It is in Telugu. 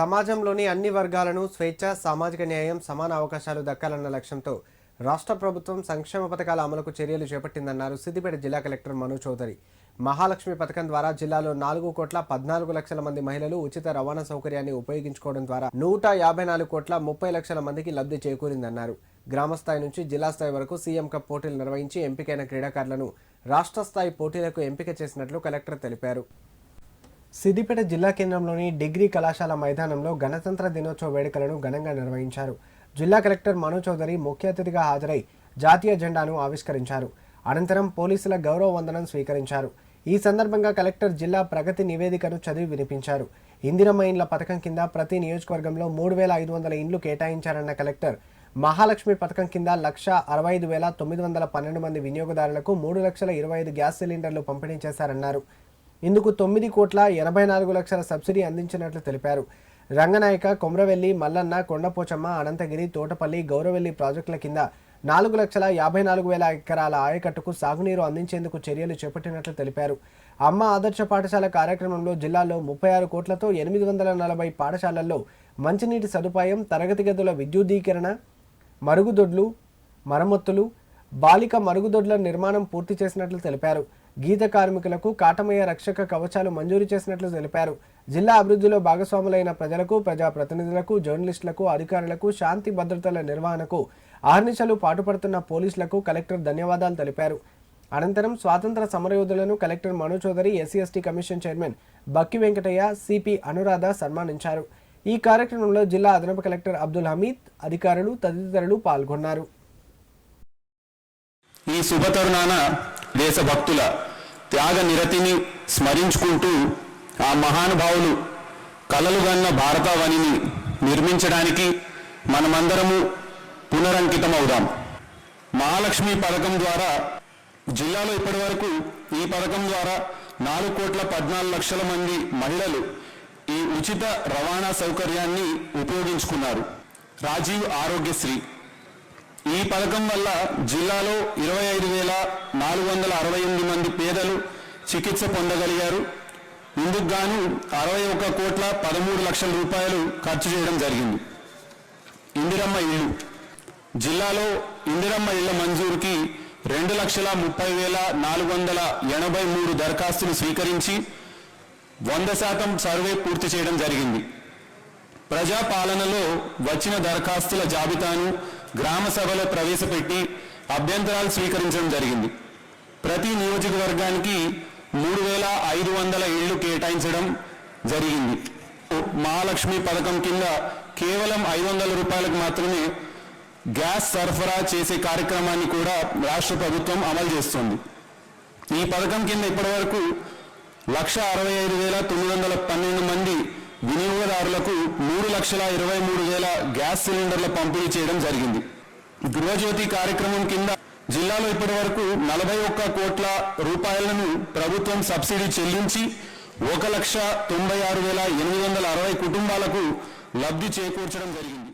సమాజంలోని అన్ని వర్గాలను స్వేచ్ఛ సామాజిక న్యాయం సమాన అవకాశాలు దక్కాలన్న లక్ష్యంతో రాష్ట్ర ప్రభుత్వం సంక్షేమ పథకాల అమలుకు చర్యలు చేపట్టిందన్నారు సిద్దిపేట జిల్లా కలెక్టర్ మను చౌదరి. మహాలక్ష్మి పథకం ద్వారా జిల్లాలో నాలుగు కోట్ల పద్నాలుగు లక్షల మంది మహిళలు ఉచిత రవాణా సౌకర్యాన్ని ఉపయోగించుకోవడం ద్వారా నూట యాభై నాలుగు కోట్ల ముప్పై లక్షల మందికి లబ్ధి చేకూరిందన్నారు. గ్రామస్థాయి నుంచి జిల్లా స్థాయి వరకు సీఎం కప్ పోటీలు నిర్వహించి ఎంపికైన క్రీడాకారులను రాష్ట్ర స్థాయి పోటీలకు ఎంపిక చేసినట్లు కలెక్టర్ తెలిపారు. సిద్దిపేట జిల్లా కేంద్రంలోని డిగ్రీ కళాశాల మైదానంలో గణతంత్ర దినోత్సవ వేడుకలను ఘనంగా నిర్వహించారు. జిల్లా కలెక్టర్ మను చౌదరి ముఖ్య అతిథిగా హాజరై జాతీయ జెండాను ఆవిష్కరించారు. అనంతరం పోలీసుల గౌరవ వందనం స్వీకరించారు. ఈ సందర్భంగా కలెక్టర్ జిల్లా ప్రగతి నివేదికను చదివి వినిపించారు. ఇందిరమ్మ ఇండ్ల పథకం కింద ప్రతి నియోజకవర్గంలో మూడు వేల ఐదు వందల ఇండ్లు కేటాయించారన్న కలెక్టర్ మహాలక్ష్మి పథకం కింద లక్ష అరవై ఐదు వేల తొమ్మిది వందల పన్నెండు మంది వినియోగదారులకు మూడు లక్షల ఇరవై ఐదు గ్యాస్ సిలిండర్లు పంపిణీ చేశారన్నారు. ఇందుకు తొమ్మిది కోట్ల ఎనభై నాలుగు లక్షల సబ్సిడీ అందించినట్లు తెలిపారు. రంగనాయక కొమ్రవెల్లి మల్లన్న కొండపోచమ్మ అనంతగిరి తోటపల్లి గౌరవెల్లి ప్రాజెక్టుల కింద నాలుగు లక్షల యాభై నాలుగు వేల ఎకరాల ఆయకట్టుకు సాగునీరు అందించేందుకు చర్యలు చేపట్టినట్లు తెలిపారు. అమ్మ ఆదర్శ పాఠశాల కార్యక్రమంలో జిల్లాలో ముప్పై ఆరు కోట్లతో ఎనిమిది వందల నలభై పాఠశాలల్లో మంచినీటి సదుపాయం తరగతి గదుల విద్యుద్దీకరణ మరుగుదొడ్లు మరమ్మతులు బాలిక మరుగుదొడ్ల నిర్మాణం పూర్తి చేసినట్లు తెలిపారు. గీత కార్మికులకు కాటమయ్య రక్షక కవచాలు మంజూరు చేసినట్లు తెలిపారు. జిల్లా అభివృద్ధిలో భాగస్వాములైన ప్రజలకు ప్రజాప్రతినిధులకు జర్నలిస్టులకు అధికారులకు శాంతి భద్రతల నిర్వహణకు ఆర్నిశలు పాటుపడుతున్న పోలీసులకు కలెక్టర్ ధన్యవాదాలు తెలిపారు. అనంతరం స్వాతంత్ర సమరయోధులను collector Manu Chaudhary SC ST commission chairman Bakki Venkataiah CP Anuradha సన్మానించారు. ఈ కార్యక్రమంలో జిల్లా అదనపు కలెక్టర్ అబ్దుల్ హమీద్ అధికారులు తదితరులు పాల్గొన్నారు. శుభతరుణాన దేశభక్తుల త్యాగ నిరతిని స్మరించుకుంటూ ఆ మహానుభావులు కలలుగన్న భారతావనిని నిర్మించడానికి మనమందరము పునరంకితమవుదాం. మహాలక్ష్మి పథకం ద్వారా జిల్లాలో ఇప్పటివరకు ఈ పథకం ద్వారా నాలుగు కోట్ల పద్నాలుగు లక్షల మంది మహిళలు ఈ ఉచిత రవాణా సౌకర్యాన్ని ఉపయోగించుకున్నారు. రాజీవ్ ఆరోగ్యశ్రీ ఈ పథకం వల్ల జిల్లాలో ఇరవై ఐదు వేల నాలుగు వందల అరవై ఎనిమిది మంది పేదలు చికిత్స పొందగలిగారు. ఇందుకు గాను అరవై ఒక్క కోట్ల పదమూడు లక్షల రూపాయలు ఖర్చు చేయడం జరిగింది. ఇందిరమ్మ ఇల్లు. జిల్లాలో ఇందిరమ్మ ఇళ్ళ మంజూరుకి రెండు లక్షల ముప్పై వేల నాలుగు వందల ఎనభై మూడు దరఖాస్తులు స్వీకరించి వంద శాతం సర్వే పూర్తి చేయడం జరిగింది. ప్రజాపాలనలో వచ్చిన దరఖాస్తుల జాబితాను గ్రామ సభలో ప్రవేశపెట్టి అభ్యంతరాలు స్వీకరించడం జరిగింది. ప్రతి నియోజకవర్గానికి మూడు వేల ఐదు వందల ఇళ్ళు కేటాయించడం జరిగింది. మహాలక్ష్మి పథకం కింద కేవలం ఐదు వందల రూపాయలకు మాత్రమే గ్యాస్ సరఫరా చేసే కార్యక్రమాన్ని కూడా రాష్ట్ర ప్రభుత్వం అమలు చేస్తుంది. ఈ పథకం కింద ఇప్పటివరకు లక్ష అరవై ఐదు వేల తొమ్మిది వందల పన్నెండు మంది వినియోగదారులకు మూడు లక్షల ఇరవై మూడు వేల గ్యాస్ సిలిండర్ల పంపిణీ చేయడం జరిగింది. గృహజ్యోతి కార్యక్రమం కింద జిల్లాలో ఇప్పటివరకు నలభై ఒక్క కోట్ల రూపాయలను ప్రభుత్వం సబ్సిడీ చెల్లించి ఒక లక్ష తొంభై ఆరు వేల ఎనిమిది వందల అరవై కుటుంబాలకు లబ్ధి చేకూర్చడం జరిగింది.